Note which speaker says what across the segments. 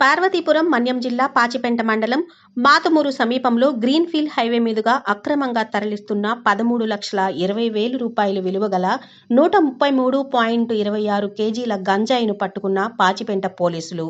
Speaker 1: పార్వతీపురం మన్యం జిల్లా పాచిపెంట మండలం మాతుమూరు సమీపంలో గ్రీన్ఫీల్డ్ హైవే మీదుగా అక్రమంగా తరలిస్తున్న పదమూడు లక్షల ఇరవై వేలు రూపాయలు విలువ గల నూట ముప్పై మూడు పాయింట్ ఇరవై ఆరు కేజీల గంజాయిను పట్టుకున్న పాచిపెంట పోలీసులు.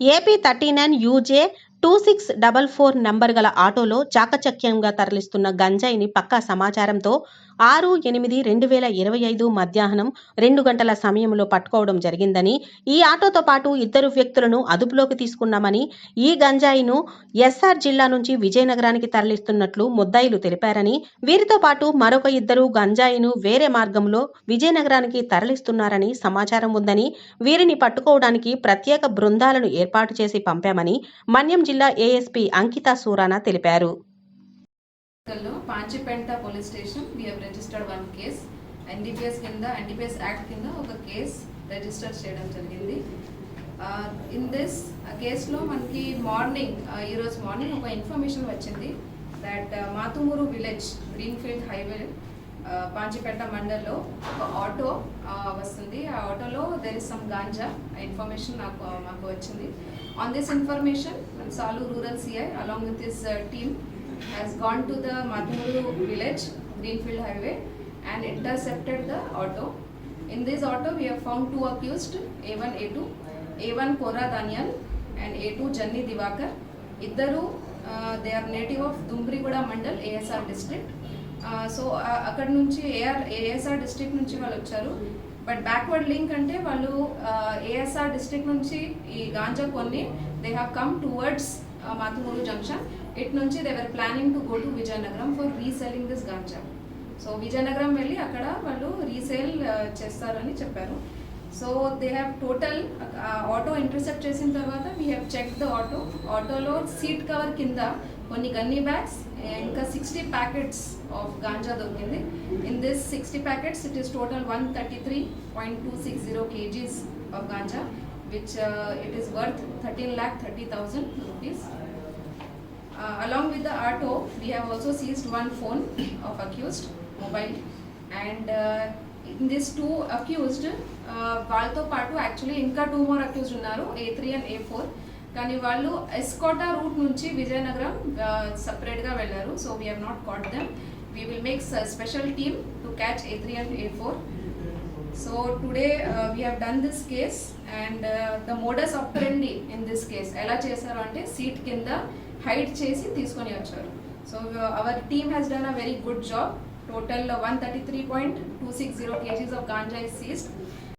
Speaker 1: AP thirty nine UJ two six double four number గల ఆటోలో చాకచక్యంగా తరలిస్తున్న గంజాయిని పక్కా సమాచారంతో ఆరు ఎనిమిది రెండు వేల ఇరవై ఐదు మధ్యాహ్నం రెండు గంటల సమయంలో పట్టుకోవడం జరిగిందని ఈ ఆటోతో పాటు ఇద్దరు వ్యక్తులను అదుపులోకి తీసుకున్నామని ఈ గంజాయిను ఎస్ఆర్ జిల్లా నుంచి విజయనగరానికి తరలిస్తున్నట్లు ముద్దాయిలు తెలిపారని వీరితో పాటు మరొక ఇద్దరు గంజాయిను వేరే మార్గంలో విజయనగరానికి తరలిస్తున్నారని సమాచారం ఉందని వీరిని పట్టుకోవడానికి ప్రత్యేక బృందాలను ఏర్పాటు చేసి పంపామని మన్యం జిల్లా ఏఎస్పీ అంకితా సూరానా తెలిపారు.
Speaker 2: Panchipenta police station we have registered one case NDPS కింద ఎన్డీపీఎస్ యాక్ట్ కింద ఒక కేస్ రిజిస్టర్ చేయడం జరిగింది. ఇన్ దిస్ కేసులో మనకి మార్నింగ్ ఈరోజు మార్నింగ్ ఒక ఇన్ఫర్మేషన్ వచ్చింది that Mathumuru village greenfield highway Panchipeta మండల్లో ఒక ఆటో వస్తుంది. ఆ ఆటోలో there is some ganja information నాకు మాకు వచ్చింది. On this information Salur rural CI along with this team has gone to the Madhumuru village greenfield highway and intercepted the auto in this auto we found two accused A one A two A one Kora Daniel and A two Janni Diwakar ఇద్దరు they are native of Dumbriguda mandal ASR district so అక్కడ నుంచి AR ASR district నుంచి వాళ్ళు వచ్చారు. But backward link అంటే వాళ్ళు ASR district నుంచి ఈ గాంజా కొన్ని they have come towards Mathumuru junction it నుంచి they were planning to go to Vizianagaram for reselling this ganja so Vizianagaram వెళ్ళి అక్కడ వాళ్ళు రీసేల్ చేస్తారని చెప్పారు. So they have total auto intercept చేసిన తర్వాత we have check the auto ఆటోలో seat cover కింద కొన్ని గన్నీ బ్యాగ్స్ ఇంకా సిక్స్టీ ప్యాకెట్స్ ఆఫ్ గాంజా దొరికింది in this sixty packets it is total one thirty three point two six zero KGs of ganja which uh, it is worth 13 lakh 30,000 rupees. Uh, along with the auto, we have also seized one phone of accused, mobile, and uh, this two accused వాళ్ళతో పాటు actually ఇంకా two more accused ఉన్నారు A three and A four కానీ వాళ్ళు S Kota route నుంచి విజయనగరం సపరేట్గా వెళ్ళారు. So we have not caught them we will make special team to catch A three and A four so today we have done this case and the modus operandi in this case ఎలా చేశారు అంటే seat కింద hide చేసి తీసుకొని వచ్చారు. So our team has done a very good job total one thirty three point two six